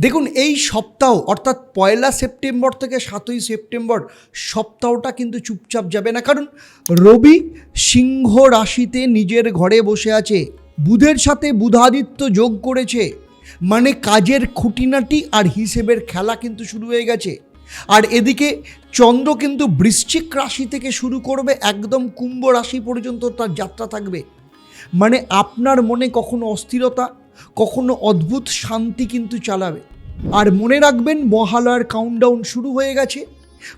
দেখুন, এই সপ্তাহ, অর্থাৎ পয়লা সেপ্টেম্বর থেকে সাতই সেপ্টেম্বর সপ্তাহটা কিন্তু চুপচাপ যাবে না। কারণ রবি সিংহ রাশিতে নিজের ঘরে বসে আছে। বুধের সাথে বুধাদিত্য যোগ করেছে। মানে কাজের খুঁটিনাটি আর হিসেবের খেলা কিন্তু শুরু হয়ে গেছে। আর এদিকে চন্দ্র কিন্তু বৃশ্চিক রাশি থেকে শুরু করবে, একদম কুম্ভ রাশি পর্যন্ত তার যাত্রা থাকবে। মানে আপনার মনে কখনো অস্থিরতা, কখনো অদ্ভুত শান্তি কিন্তু চালাবে। আর মনে রাখবেন, মহালয়ার কাউন্টডাউন শুরু হয়ে গেছে।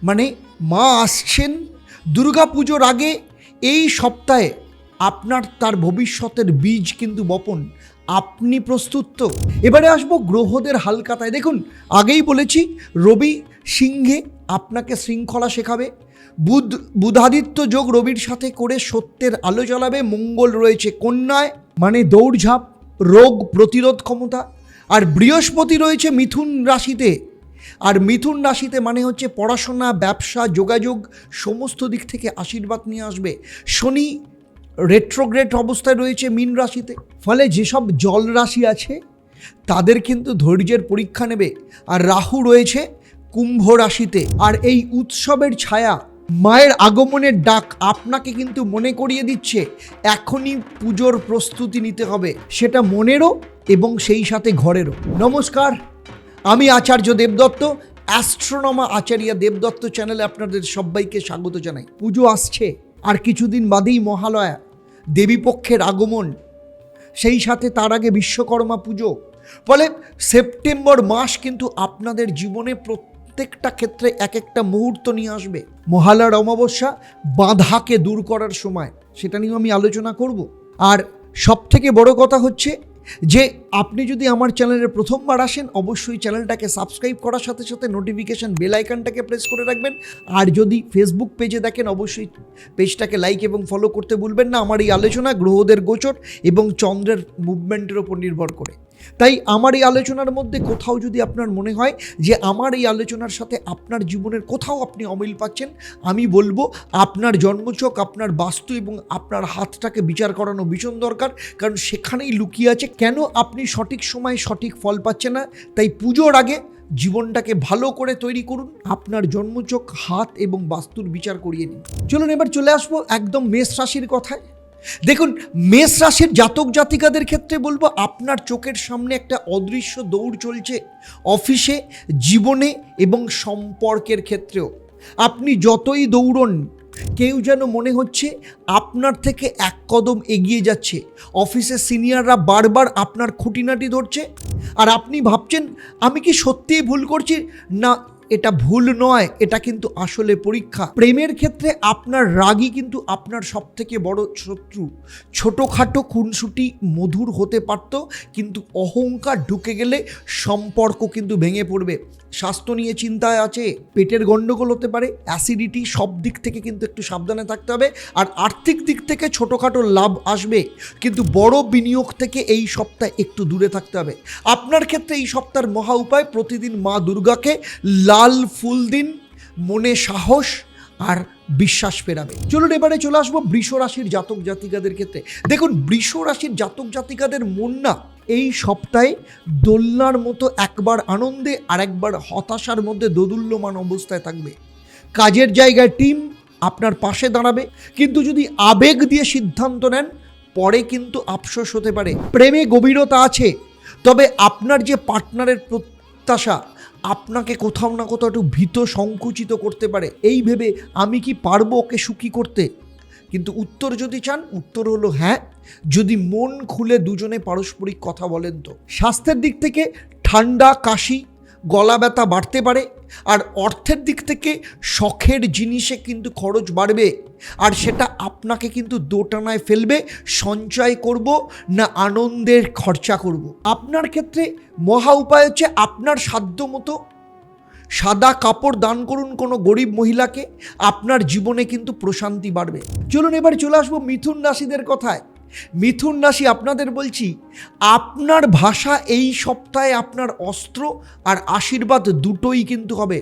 মানে মা আসছেন দুর্গাপুজোর আগে এই সপ্তাহে আপনার তার ভবিষ্যতের বীজ কিন্তু বপন। আপনি প্রস্তুত তো? এবারে আসব গ্রহদের হালকাতায়। দেখুন, আগেই বলেছি, রবি সিংহে আপনাকে শৃঙ্খলা শেখাবে। বুধ, বুধাদিত্য যোগ রবির সাথে করে সত্যের আলো জ্বালাবে। মঙ্গল রয়েছে কন্যায় মানে দৌড়ঝাঁপ, রোগ প্রতিরোধ ক্ষমতা। আর বৃহস্পতি রয়েছে মিথুন রাশিতে। আর মিথুন রাশিতে মানে হচ্ছে পড়াশোনা, ব্যবসা, যোগাযোগ, সমস্ত দিক থেকে আশীর্বাদ নিয়ে আসবে। শনি রেট্রোগ্রেট অবস্থায় রয়েছে মীন রাশিতে। ফলে যেসব জল রাশি আছে, তাদের কিন্তু ধৈর্যের পরীক্ষা নেবে। আর রাহু রয়েছে কুম্ভ রাশিতে। আর এই উৎসবের ছায়া মায়ের আগমনের ডাক আপনাকে কিন্তু মনে করিয়ে দিচ্ছে, এখনই পুজোর প্রস্তুতি নিতে হবে, সেটা মনেরও এবং সেই সাথে ঘরেরও। নমস্কার, আমি আচার্য দেবদত্ত, অ্যাস্ট্রোনমা আচার্য দেবদত্ত চ্যানেলে আপনাদের সবাইকে স্বাগত জানাই। পুজো আসছে, আর কিছুদিন বাদেই মহালয়া, দেবীপক্ষের আগমন, সেই সাথে তার আগে বিশ্বকর্মা পুজো, ফলে সেপ্টেম্বর মাস কিন্তু আপনাদের জীবনে প্রত্যেকটা ক্ষেত্রে এক একটা মুহূর্ত নিয়ে আসবে। মহালয়ার অমাবস্যা বাধাকে দূর করার সময়, সেটা নিয়েও আমি আলোচনা করব। আর সব থেকে বড় কথা হচ্ছে যে, আপনি যদি আমার চ্যানেলে প্রথমবার আসেন, অবশ্যই চ্যানেলটাকে সাবস্ক্রাইব করার সাথে সাথে নোটিফিকেশান বেল আইকনটাকে প্রেস করে রাখবেন। আর যদি ফেসবুক পেজে দেখেন, অবশ্যই পেজটাকে লাইক এবং ফলো করতে ভুলবেন না। আমার এই আলোচনা গ্রহদের গোচর এবং চন্দ্রের মুভমেন্টের ওপর নির্ভর করে। তাই আমার এই আলোচনার মধ্যে কোথাও যদি আপনার মনে হয় যে আমার এই আলোচনার সাথে আপনার জীবনের কোথাও আপনি অমিল পাচ্ছেন, আমি বলব আপনার জন্মচক, আপনার বাস্তু এবং আপনার হাতটাকে বিচার করানো ভীষণ দরকার। কারণ সেখানেই লুকিয়ে আছে কেন আপনি সঠিক সময়ে সঠিক ফল পাচ্ছেন না? তাই পুজোর আগে জীবনটাকে ভালো করে তৈরি করুন, আপনার জন্মচক, হাত এবং বাস্তুর বিচার করিয়ে নিন। চলুন এবার চলে আসব একদম মেষ রাশির কথায়। দেখুন, মেষ রাশির জাতক জাতিকাদের ক্ষেত্রে বলব, আপনার চোখের সামনে একটা অদৃশ্য দৌড় চলছে অফিসে, জীবনে এবং সম্পর্কের ক্ষেত্রেও। আপনি যতই দৌড়ন, কেউ যেন মনে হচ্ছে আপনার থেকে এক কদম এগিয়ে যাচ্ছে। অফিসের সিনিয়ররা বারবার আপনার খুঁটিনাটি ধরছে, আর আপনি ভাবছেন, আমি কি সত্যিই ভুল করছি? না এটা ভুল নয়, এটা কিন্তু আসলে পরীক্ষা। প্রেমের ক্ষেত্রে আপনার রাগই কিন্তু আপনার সব থেকে বড় শত্রু। ছোটোখাটো খুনসুটি মধুর হতে পারত, কিন্তু অহংকার ঢুকে গেলে সম্পর্ক কিন্তু ভেঙে পড়বে। স্বাস্থ্য নিয়ে চিন্তায় আছে, পেটের গণ্ডগোল হতে পারে অ্যাসিডিটি সব দিক থেকে কিন্তু একটু সাবধানে থাকতে হবে, আর আর্থিক দিক থেকে ছোটোখাটো লাভ আসবে, কিন্তু বড় বিনিয়োগ থেকে এই সপ্তাহে একটু দূরে থাকতে হবে। আপনার ক্ষেত্রে এই সপ্তাহের মহা উপায়, প্রতিদিন মা দুর্গাকে লাল ফুল দিন, মনে সাহস আর বিশ্বাস ফেরাবে। চলুন এবারে চলে আসব বৃষ রাশির জাতক জাতিকাদের ক্ষেত্রে। দেখুন বৃষ রাশির জাতক জাতিকাদের মন না এই সপ্তাহে দোলনার মতো একবার আনন্দে আর একবার হতাশার মধ্যে দোদুল্যমান অবস্থায় থাকবে। কাজের জায়গায় টিম আপনার পাশে দাঁড়াবে। কিন্তু যদি আবেগ দিয়ে সিদ্ধান্ত নেন, পরে কিন্তু আফসোস হতে পারে। প্রেমে গভীরতা আছে। তবে আপনার যে পার্টনারের প্রত্যাশা, আপনাকে কোথাও না কোথাও একটু ভীত সংকুচিত করতে পারে। এই ভেবে আমি কি পারব ওকে সুখী করতে? কিন্তু উত্তর যদি চান, উত্তর হলো হ্যাঁ। যদি মন খুলে দুজনে পারস্পরিক কথা বলেন তো। স্বাস্থ্যের দিক থেকে ঠান্ডা, কাশি, গলা ব্যথা বাড়তে পারে, আর অর্থের দিক থেকে শখের জিনিসে কিন্তু খরচ বাড়বে, আর সেটা আপনাকে কিন্তু দোটানায় ফেলবে, সঞ্চয় করব না আনন্দের খরচা করব। আপনার ক্ষেত্রে মহা উপায় হচ্ছে আপনার সাধ্য মতো সাদা কাপড় দান করুন কোনো গরিব মহিলাকে, আপনার জীবনে কিন্তু প্রশান্তি বাড়বে। চলুন এবার চলে আসব মিথুন রাশিদের কথায়। মিথুন রাশি আপনাদের বলছি, আপনার ভাষা এই সপ্তাহে আপনার অস্ত্র আর আশীর্বাদ দুটোই কিন্তু হবে।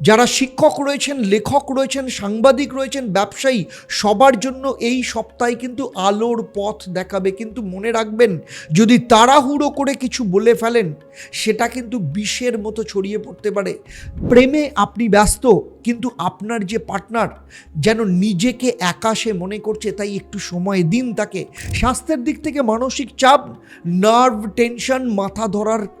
যারা শিক্ষক রয়েছেন, লেখক রয়েছেন, সাংবাদিক রয়েছেন, ব্যবসায়ী, সবার জন্য এই সপ্তাহে কিন্তু আলোর পথ দেখাবে। কিন্তু মনে রাখবেন, যদি তাড়াহুড়ো করে কিছু বলে ফেলেন, সেটা কিন্তু বিষের মতো ছড়িয়ে পড়তে পারে। প্রেমে আপনি ব্যস্ত, কিন্তু আপনার যে পার্টনার যেন নিজেকে একা সে মনে করছে, তাই একটু সময় দিন তাকে। স্বাস্থ্যের দিক থেকে মানসিক চাপ, নার্ভ টেনশন, মাথা ধরার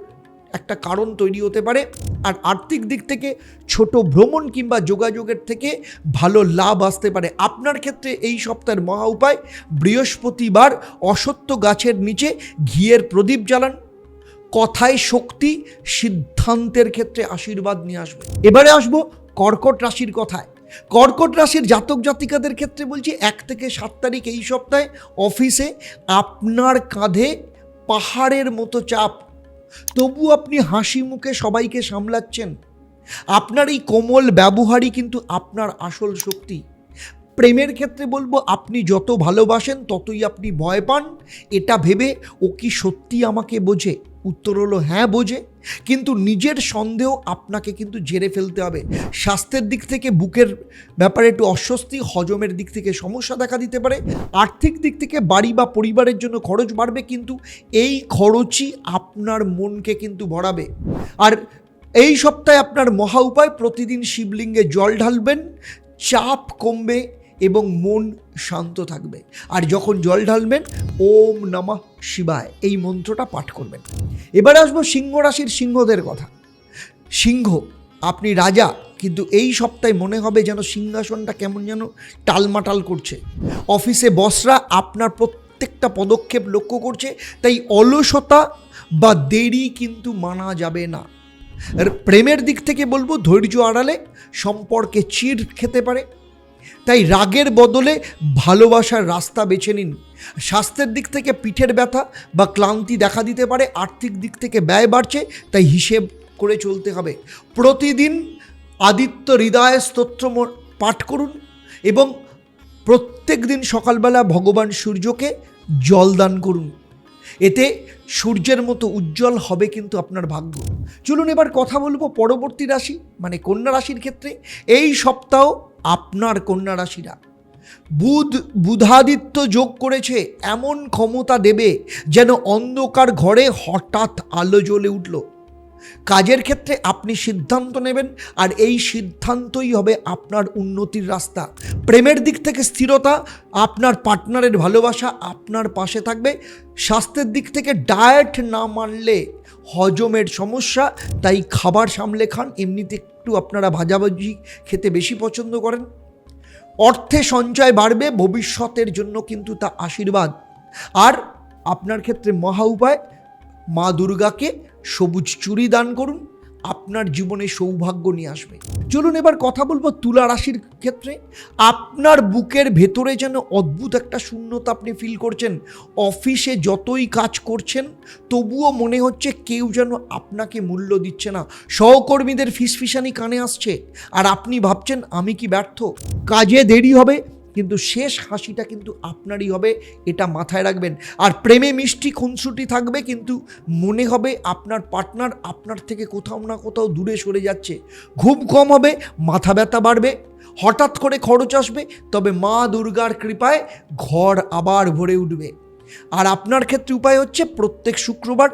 একটা কারণ তৈরি হতে পারে। আর আর্থিক দিক থেকে ছোট ভ্রমণ কিংবা যোগাযোগের থেকে ভালো লাভ আসতে পারে। আপনার ক্ষেত্রে এই সপ্তাহের মহা উপায়, বৃহস্পতিবার অসত্য গাছের নিচে ঘিয়ের প্রদীপ জ্বালান। কথায় শক্তি, সিদ্ধান্তের ক্ষেত্রে আশীর্বাদ নিয়ে আসবে। এবারে আসব কর্কট রাশির কথায়। কর্কট রাশির জাতক জাতিকাদের ক্ষেত্রে বলছি, এক থেকে সাত তারিখ এই সপ্তাহে অফিসে আপনার কাঁধে পাহাড়ের মতো চাপ তবু আপনি হাসি মুখে সবাইকে সামলাচ্ছেন। আপনার এই কোমল ব্যবহারই কিন্তু আপনার আসল শক্তি। প্রেমের ক্ষেত্রে বলব, আপনি যত ভালোবাসেন ততই আপনি ভয় পান। এটা ভেবে ও কি সত্যি আমাকে বোঝে? উত্তর হলো হ্যাঁ বোঝে। কিন্তু নিজের সন্দেহ আপনাকে কিন্তু জেরে ফেলতে হবে। স্বাস্থ্যের দিক থেকে বুকের ব্যাপারে একটু অস্বস্তি, হজমের দিক থেকে সমস্যা দেখা দিতে পারে। আর্থিক দিক থেকে বাড়ি বা পরিবারের জন্য খরচ বাড়বে, কিন্তু এই খরচই আপনার মনকে কিন্তু ভরাবে। আর এই সপ্তাহে আপনার মহা উপায়, প্রতিদিন শিবলিঙ্গে জল ঢালবেন। চাপ কমবে এবং মন শান্ত থাকবে। আর যখন জল ঢালবেন, ওম নমঃ শিবায়, এই মন্ত্রটা পাঠ করবেন। এবারে আসব সিংহ রাশির সিংহদের কথা। সিংহ, আপনি রাজা, কিন্তু এই সপ্তাহে মনে হবে যেন সিংহাসনটা কেমন যেন টালমাটাল করছে। অফিসে বসরা আপনার প্রত্যেকটা পদক্ষেপ লক্ষ্য করছে, তাই অলসতা বা দেরি কিন্তু মানা যাবে না। প্রেমের দিক থেকে বলব, ধৈর্য আড়ালে সম্পর্কে চির খেতে পারে। তাই রাগের বদলে ভালোবাসার রাস্তা বেছে নিন। স্বাস্থ্যের দিক থেকে পিঠের ব্যথা বা ক্লান্তি দেখা দিতে পারে, আর্থিক দিক থেকে ব্যয় বাড়ছে, তাই হিসেব করে চলতে হবে। প্রতিদিন আদিত্য হৃদয় স্তোত্র পাঠ করুন এবং প্রত্যেক দিন সকালবেলা ভগবান সূর্যকে জল দান করুন। এতে সূর্যের মতো উজ্জ্বল হবে কিন্তু আপনার ভাগ্য। চলুন এবার কথা বলব পরবর্তী রাশি মানে কন্যা রাশির ক্ষেত্রে। এই সপ্তাহ আপনার কন্যা রাশিরা। বুধ, বুধাদিত্য যোগ করেছে, এমন ক্ষমতা দেবে যেন অন্ধকার ঘরে হঠাৎ আলো জ্বলে উঠল। কাজের ক্ষেত্রে আপনি সিদ্ধান্ত নেবেন, আর এই সিদ্ধান্তই হবে আপনার উন্নতির রাস্তা। প্রেমের দিক থেকে স্থিরতা, আপনার পার্টনারের ভালোবাসা আপনার পাশে থাকবে। স্বাস্থ্যের দিক থেকে ডায়েট না মানলে হজমের সমস্যা, তাই খাবার সামলে খান, এমনিতে একটু আপনারা ভাজাভাজি খেতে বেশি পছন্দ করেন। অর্থে সঞ্চয় বাড়বে, ভবিষ্যতের জন্য কিন্তু তা আশীর্বাদ। আর আপনার ক্ষেত্রে মহা উপায়, মা দুর্গাকে সবুজ চুরি দান করুন। আপনার জীবনে সৌভাগ্য নিয়ে আসবে। চলুন এবার কথা বলব তুলা রাশির ক্ষেত্রে। আপনার বুকের ভেতরে যেন অদ্ভুত একটা শূন্যতা আপনি ফিল করছেন। অফিসে যতই কাজ করছেন, তবুও মনে হচ্ছে কেউ যেন আপনাকে মূল্য দিচ্ছে না। সহকর্মীদের ফিসফিসানি কানে আসছে। আর আপনি ভাবছেন, আমি কি ব্যর্থ? কাজে দেরি হবে কিন্তু শেষ হাসিটা কিন্তু আপনারই হবে, এটা মাথায় রাখবেন। আর প্রেমে মিষ্টি খুনসুটি থাকবে, কিন্তু মনে হবে আপনার পার্টনার আপনার থেকে কোথাও না কোথাও দূরে সরে যাচ্ছে। ঘুম কম হবে, মাথা ব্যথা বাড়বে, হঠাৎ করে খরচ আসবে, তবে মা দুর্গার কৃপায় ঘর আবার ভরে উঠবে। আর আপনার ক্ষেত্রে উপায় হচ্ছে প্রত্যেক শুক্রবার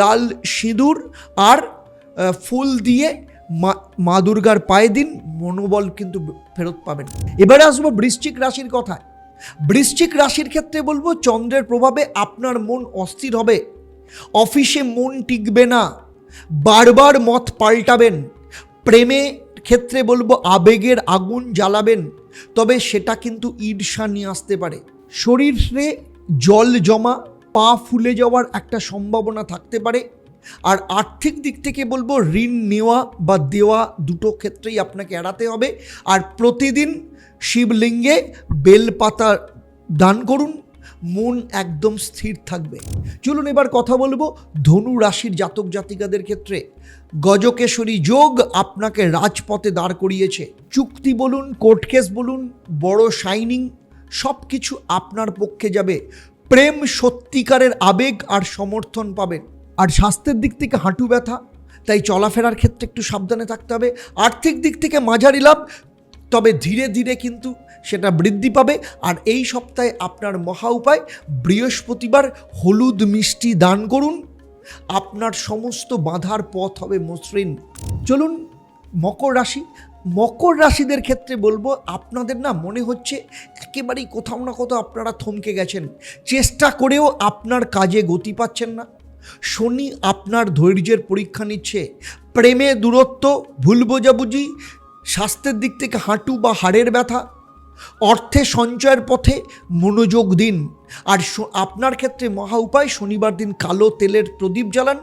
লাল সিঁদুর আর ফুল দিয়ে মা মা দুর্গার পায়ে দিন, মনোবল কিন্তু ফেরত পাবেন। এবারে আসব বৃশ্চিক রাশির কথায়। বৃশ্চিক রাশির ক্ষেত্রে বলব, চন্দ্রের প্রভাবে আপনার মন অস্থির হবে। অফিসে মন টিকবে না। বারবার মত পাল্টাবেন। প্রেমে ক্ষেত্রে বলব, আবেগের আগুন জ্বালাবেন। তবে সেটা কিন্তু ঈর্ষা নিয়ে আসতে পারে। শরীরে জল জমা, পা ফুলে যাওয়ার একটা সম্ভাবনা থাকতে পারে। আর আর্থিক দিক থেকে বলব, ঋণ নেওয়া বা দেওয়া দুটো ক্ষেত্রেই আপনাকে এড়াতে হবে। আর প্রতিদিন শিবলিঙ্গে বেলপাতা দান করুন, মন একদম স্থির থাকবে। চলুন এবার কথা বলব ধনু রাশির জাতক জাতিকাদের ক্ষেত্রে। গজকেশরী যোগ আপনাকে রাজপথে দাঁড় করিয়েছে। চুক্তি বলুন, কোর্ট কেস বলুন, বড় শাইনিং সব কিছু আপনার পক্ষে যাবে। প্রেম সত্যিকারের আবেগ আর সমর্থন পাবেন। আর স্বাস্থ্যের দিক থেকে হাঁটু ব্যথা, তাই চলাফেরার ক্ষেত্রে একটু সাবধানে থাকতে হবে। আর্থিক দিক থেকে মাঝারি লাভ, তবে ধীরে ধীরে কিন্তু সেটা বৃদ্ধি পাবে। আর এই সপ্তাহে আপনার মহা উপায়, বৃহস্পতিবার হলুদ মিষ্টি দান করুন। আপনার সমস্ত বাধার পথ হবে মসৃণ। চলুন, মকর রাশি। মকর রাশিদের ক্ষেত্রে বলব, আপনাদের না মনে হচ্ছে একেবারেই কোথাও না কোথাও আপনারা থমকে গেছেন। চেষ্টা করেও আপনার কাজে গতি পাচ্ছেন না। শনি আপনার ধৈর্যের পরীক্ষা নিচ্ছে। প্রেমে দূরত্ব, ভুল বোঝাবুঝি, স্বাস্থ্যের দিক থেকে হাঁটু বা হাড়ের ব্যথা, অর্থে সঞ্চয়ের পথে মনোযোগ দিন। আর আপনার ক্ষেত্রে মহা উপায়, শনিবার দিন কালো তেলের প্রদীপ জ্বালান।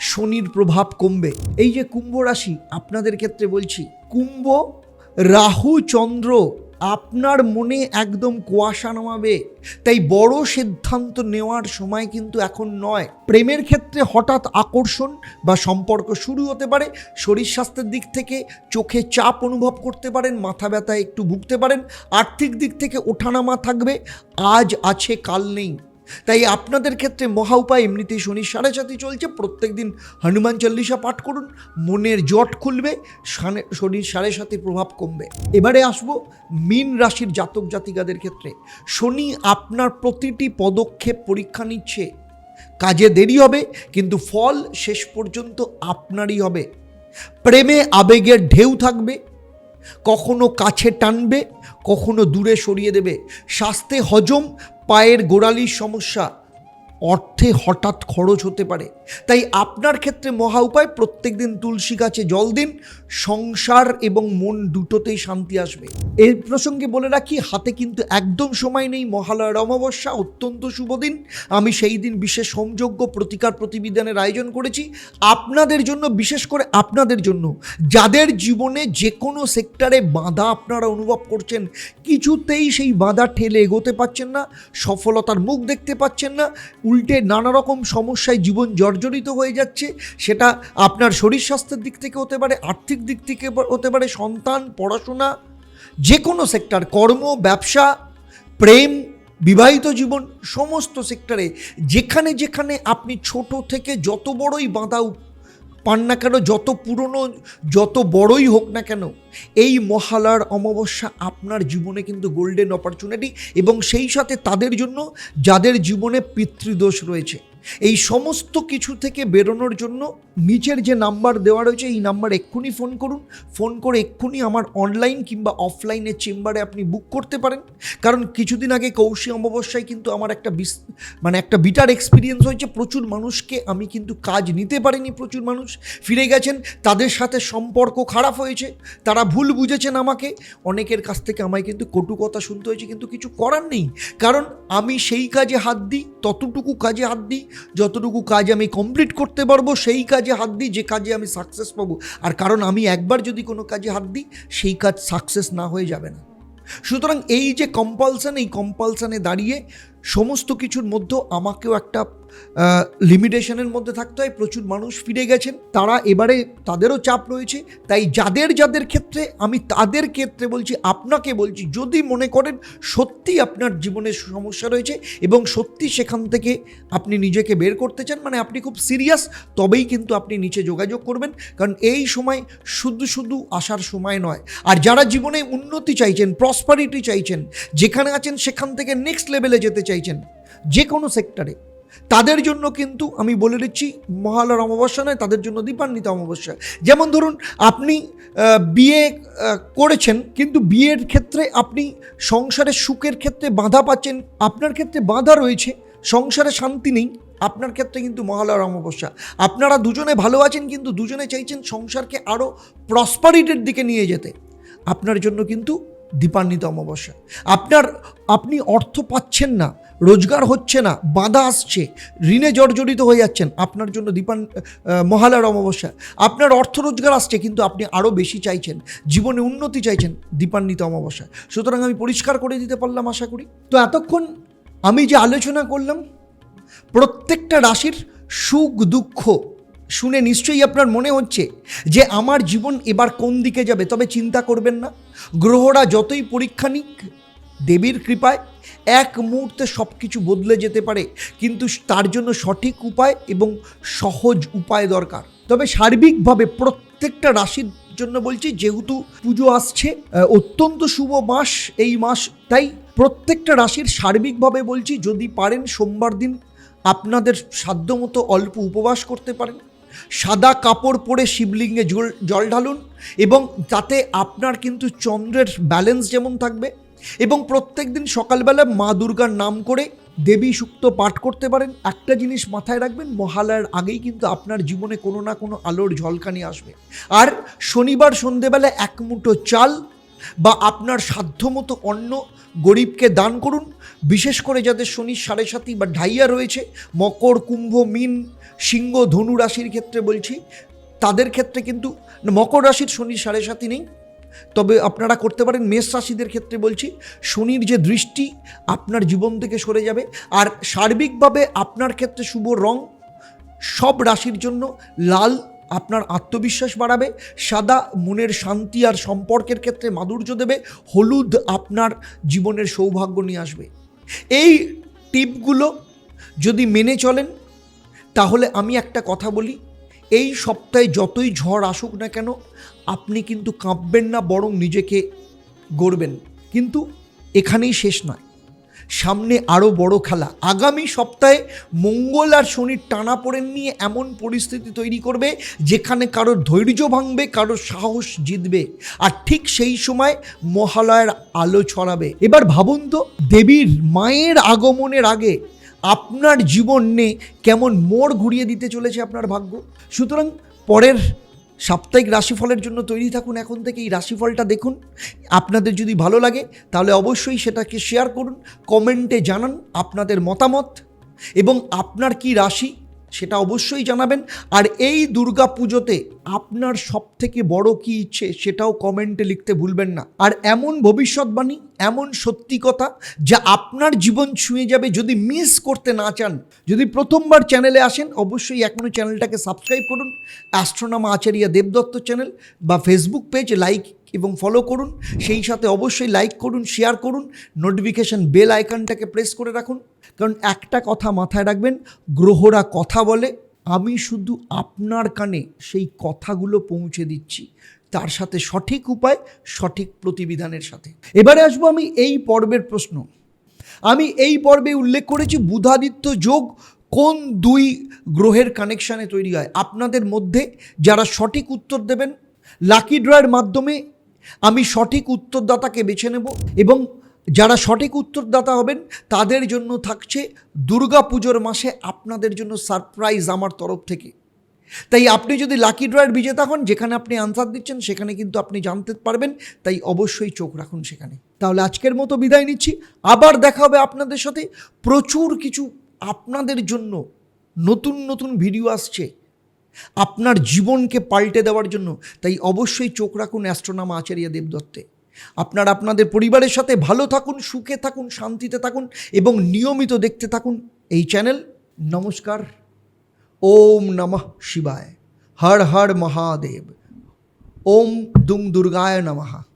শনির প্রভাব কমবে। এই যে কুম্ভ রাশি, আপনাদের ক্ষেত্রে বলছি, কুম্ভ, রাহু, চন্দ্র আপনার মনে একদম কুয়াশা নামাবে। তাই বড় সিদ্ধান্ত নেওয়ার সময় কিন্তু এখন নয়। প্রেমের ক্ষেত্রে হঠাৎ আকর্ষণ বা সম্পর্ক শুরু হতে পারে। শরীর স্বাস্থ্যের দিক থেকে চোখে চাপ অনুভব করতে পারেন, মাথা ব্যথায় একটু ভুগতে পারেন। আর্থিক দিক থেকে ওঠানামা থাকবে। আজ আছে, কাল নেই। তাই আপনাদের ক্ষেত্রে মহা উপায় এমনিতেই শনি সাড়ে সাথে চলছে। প্রত্যেক দিন হনুমান চল্লিশা পাঠ করুন। মনের জট খুলবে শনির সাড়ে সাথে প্রভাব কমবে। এবারে আসব মীন রাশির জাতক জাতিকাদের ক্ষেত্রে। শনি আপনার প্রতিটি পদক্ষেপ পরীক্ষা নিচ্ছে। কাজে দেরি হবে, কিন্তু ফল শেষ পর্যন্ত আপনারই হবে। প্রেমে আবেগের ঢেউ থাকবে, কখনো কাছে টানবে, কখনো দূরে সরিয়ে দেবে। স্বাস্থ্যে হজম পায়ের গোড়ালির সমস্যা। অর্থে হঠাৎ খরচ হতে পারে। তাই আপনার ক্ষেত্রে মহা উপায় প্রত্যেক দিন তুলসী গাছে জল দিন, সংসার এবং মন দুটোতেই শান্তি আসবে। এর প্রসঙ্গে বলে রাখি, হাতে কিন্তু একদম সময় নেই মহালয়ার অমাবস্যা, অত্যন্ত শুভ দিন। আমি সেই দিন বিশেষ হোমযজ্ঞ প্রতিকার প্রতিবিধানের আয়োজন করেছি। আপনাদের জন্য, বিশেষ করে আপনাদের জন্য। যাদের জীবনে যে কোনো সেক্টরে বাধা আপনারা অনুভব করছেন, কিছুতেই সেই বাধা ঠেলে এগোতে পারছেন না, সফলতার মুখ দেখতে পাচ্ছেন না উল্টে নানা রকম সমস্যায় জীবন জর্জরিত হয়ে যাচ্ছে। সেটা আপনার শরীর স্বাস্থ্যের দিক থেকে হতে পারে, আর্থিক দিক থেকে হতে পারে, সন্তান, পড়াশোনা যে কোনো সেক্টর, কর্ম, ব্যবসা, প্রেম, বিবাহিত জীবন, সমস্ত সেক্টরে যেখানে যেখানে আপনি ছোট থেকে যত বড়ই বাঁধা পান না কেন, যত পুরনো, যত বড়ই হোক না কেন, এই মহালয়ার অমাবস্যা আপনার জীবনে কিন্তু গোল্ডেন অপরচুনিটি এবং সেই সাথে তাদের জন্য যাদের জীবনে পিতৃদোষ রয়েছে। এই সমস্ত কিছু থেকে বেরোনোর জন্য নিচের যে নাম্বার দেওয়া রয়েছে, এই নাম্বার এক্ষুনি ফোন করুন। ফোন করে এক্ষুনি আমার অনলাইন কিংবা অফলাইনের চেম্বারে আপনি বুক করতে পারেন। কারণ কিছুদিন আগে কৌশি অমাবস্যায় কিন্তু আমার একটা বিস মানে একটা বিটার এক্সপিরিয়েন্স হয়েছে। প্রচুর মানুষকে আমি কিন্তু কাজ নিতে পারিনি, প্রচুর মানুষ ফিরে গেছেন। তাদের সাথে সম্পর্ক খারাপ হয়েছে। তারা ভুল বুঝেছেন আমাকে। অনেকের কাছ থেকে আমায় কিন্তু কটু কথা শুনতে হয়েছে, কিন্তু কিছু করার নেই। কারণ আমি সেই কাজে হাত দিই, ততটুকু কাজে হাত দিই, যতটুকু কাজ আমি কমপ্লিট করতে পারব, সেই কাজে হাত দিই, যে কাজে আমি সাকসেস পাবো। আর কারণ আমি একবার যদি কোনো কাজে হাত দিই, সেই কাজ সাকসেস না হয়ে যাবে না। সুতরাং এই যে কম্পালসান এই কম্পালসানে দাঁড়িয়ে সমস্ত কিছুর মধ্যেও আমাকেও একটা লিমিটেশনের মধ্যে থাকতে হয়। প্রচুর মানুষ ফিরে গেছেন। তারা এবারে তাদেরও চাপ রয়েছে। তাই যাদের যাদের ক্ষেত্রে, আমি তাদের ক্ষেত্রে বলছি, আপনাকে বলছি, যদি মনে করেন সত্যি আপনার জীবনে সমস্যা রয়েছে এবং সত্যি সেখান থেকে আপনি নিজেকে বের করতে চান মানে আপনি খুব সিরিয়াস তবেই কিন্তু আপনি নিচে যোগাযোগ করবেন। কারণ এই সময় শুধু শুধু আসার সময় নয়। আর যারা জীবনে উন্নতি চাইছেন প্রসপারিটি চাইছেন, যেখানে আছেন সেখান থেকে নেক্সট লেভেলে যেতে চাইছেন যে কোনো সেক্টরে তাদের জন্য কিন্তু আমি বলে দিচ্ছি, মহালয়ার অমাবস্যা নয়, তাদের জন্য দীপান্বিত অমাবস্যা। যেমন ধরুন, আপনি বিয়ে করেছেন, কিন্তু বিয়ের ক্ষেত্রে আপনি সংসারের সুখের ক্ষেত্রে বাধা পাচ্ছেন, আপনার ক্ষেত্রে বাধা রয়েছে, সংসারে শান্তি নেই, আপনার ক্ষেত্রে কিন্তু মহালয়ার অমাবস্যা। আপনারা দুজনে ভালো আছেন, কিন্তু দুজনে চাইছেন সংসারকে আরও প্রসপারিটির দিকে নিয়ে যেতে। আপনার জন্য কিন্তু দীপান্বিত অমাবস্যা। আপনার, আপনি অর্থ পাচ্ছেন না, রোজগার হচ্ছে না, বাধা আসছে, ঋণে জর্জরিত হয়ে যাচ্ছেন, আপনার জন্য দীপান মহালয়ার অমাবস্যা। আপনার অর্থ রোজগার আসছে, কিন্তু আপনি আরও বেশি চাইছেন, জীবনে উন্নতি চাইছেন দীপান্বিত অমাবস্যা। সুতরাং আমি পরিষ্কার করে দিতে পারলাম আশা করি। তো এতক্ষণ আমি যে আলোচনা করলাম, প্রত্যেকটা রাশির সুখ, দুঃখ শুনে নিশ্চয়ই আপনার মনে হচ্ছে যে আমার জীবন এবার কোন দিকে যাবে, তবে চিন্তা করবেন না। গ্রহরা যতই পরীক্ষা নিক, দেবীর কৃপায় এক মুহূর্তে সব কিছু বদলে যেতে পারে। কিন্তু তার জন্য সঠিক উপায় এবং সহজ উপায় দরকার। তবে সার্বিকভাবে প্রত্যেকটা রাশির জন্য বলছি, যেহেতু পুজো আসছে অত্যন্ত শুভ মাস এই মাস, তাই প্রত্যেকটা রাশির সার্বিকভাবে বলছি, যদি পারেন সোমবার দিন আপনাদের সাধ্যমতো অল্প উপবাস করতে পারেন। সাদা কাপড় পরে শিবলিঙ্গে জল জল ঢালুন এবং তাতে আপনার কিন্তু চন্দ্রের ব্যালেন্স যেমন থাকবে এবং প্রত্যেক দিন সকালবেলা মা দুর্গার নাম করে দেবী সুক্ত পাঠ করতে পারেন। একটা জিনিস মাথায় রাখবেন, মহালয়ার আগেই কিন্তু আপনার জীবনে কোনো না কোনো আলোর ঝলকানি আসবে। আর শনিবার সন্ধেবেলা এক মুঠো চাল বা আপনার সাধ্যমতো অন্ন গরিবকে দান করুন। বিশেষ করে যাদের শনির সাড়ে সাতি বা ঢাইয়া রয়েছে, মকর, কুম্ভ, মিন, সিংহ, ধনু রাশির ক্ষেত্রে বলছি, তাদের ক্ষেত্রে কিন্তু মকর রাশির শনির সাড়ে সাতি নেই। তবে আপনারা করতে পারেন মেষ রাশিদের ক্ষেত্রে বলছি, শনির যে দৃষ্টি আপনার জীবন থেকে সরে যাবে আর সার্বিকভাবে আপনার ক্ষেত্রে শুভ রং সব রাশির জন্য লাল আপনার আত্মবিশ্বাস বাড়াবে, সাদা মনের শান্তি আর সম্পর্কের ক্ষেত্রে মাধুর্য দেবে, হলুদ আপনার জীবনের সৌভাগ্য নিয়ে আসবে। এই টিপগুলো যদি মেনে চলেন, তাহলে আমি একটা কথা বলি, এই সপ্তাহে যতই ঝড় আসুক না কেন, আপনি কিন্তু কাঁপবেন না, বরং নিজেকে গড়বেন। কিন্তু এখানেই শেষ নয়। সামনে আরও বড় খেলা। আগামী সপ্তাহে মঙ্গল আর শনির টানা পড়েন নিয়ে এমন পরিস্থিতি তৈরি করবে যেখানে কারোর ধৈর্য ভাঙবে, কারোর সাহস জিতবে। আর ঠিক সেই সময় মহালয়ের আলো ছড়াবে। এবার ভাবুন তো, দেবীর মায়ের আগমনের আগে আপনার জীবনে কেমন মোড় ঘুরিয়ে দিতে চলেছে আপনার ভাগ্য? সুতরাং পরের সাপ্তাহিক রাশিফলের জন্য তৈরি থাকুন এখন থেকে এই রাশিফলটা দেখুন। আপনাদের যদি ভালো লাগে, তাহলে অবশ্যই সেটাকে শেয়ার করুন কমেন্টে জানান আপনাদের মতামত এবং আপনার কি রাশি সেটা অবশ্যই জানাবেন। আর এই দুর্গা পুজোতে আপনার সব থেকে বড় কি ইচ্ছে সেটাও কমেন্টে লিখতে ভুলবেন না। আর এমন ভবিষ্যৎবাণী, এমন সত্যি কথা যা আপনার জীবন ছুঁয়ে যাবে যদি মিস করতে না চান। যদি প্রথমবার চ্যানেলে আসেন, অবশ্যই এখনও চ্যানেলটাকে সাবস্ক্রাইব করুন। অ্যাস্ট্রোনামা আচারিয়া দেবদত্ত চ্যানেল বা ফেসবুক পেজ লাইক এবং ফলো করুন। সেই সাথে অবশ্যই লাইক করুন শেয়ার করুন নোটিফিকেশান বেল আইকনটাকে প্রেস করে রাখুন। কারণ একটা কথা মাথায় রাখবেন, গ্রহরা কথা বলে, আমি শুধু আপনার কানে সেই কথাগুলো পৌঁছে দিচ্ছি, তার সাথে সঠিক উপায়, সঠিক প্রতিবিধানের সাথে। এবারে আসব আমি এই পর্বের প্রশ্ন। আমি এই পর্বে উল্লেখ করেছি বুধাদিত্য যোগ কোন দুই গ্রহের কানেকশানে তৈরি হয়। আপনাদের মধ্যে যারা সঠিক উত্তর দেবেন লাকি ড্রয়ের মাধ্যমে আমি সঠিক উত্তরদাতাকে বেছে নেব এবং যারা সঠিক উত্তরদাতা হবেন, তাদের জন্য থাকছে দুর্গা পুজোর মাসে আপনাদের জন্য সারপ্রাইজ আমার তরফ থেকে। তাই আপনি যদি লাকি ড্রয়ের বিজেতা হন, যেখানে আপনি আনসার দিচ্ছেন, সেখানে কিন্তু আপনি জানতে পারবেন, তাই অবশ্যই চোখ রাখুন সেখানে। তাহলে আজকের মতো বিদায় নিচ্ছি। আবার দেখা হবে আপনাদের সাথে। প্রচুর কিছু আপনাদের জন্য নতুন নতুন ভিডিও আসছে। আপনার জীবনকে পাল্টে দেওয়ার জন্য। তাই অবশ্যই চোখ রাখুন অ্যাস্ট্রোনামা আচার্য দেবদত্তে। আপনার আপনাদের পরিবারের সাথে ভালো থাকুন, সুখে থাকুন, শান্তিতে থাকুন এবং নিয়মিত দেখতে থাকুন এই চ্যানেল। নমস্কার। ওম নমঃ শিবায়। হর হর মহাদেব। ওম দুম দুর্গায় নমঃ।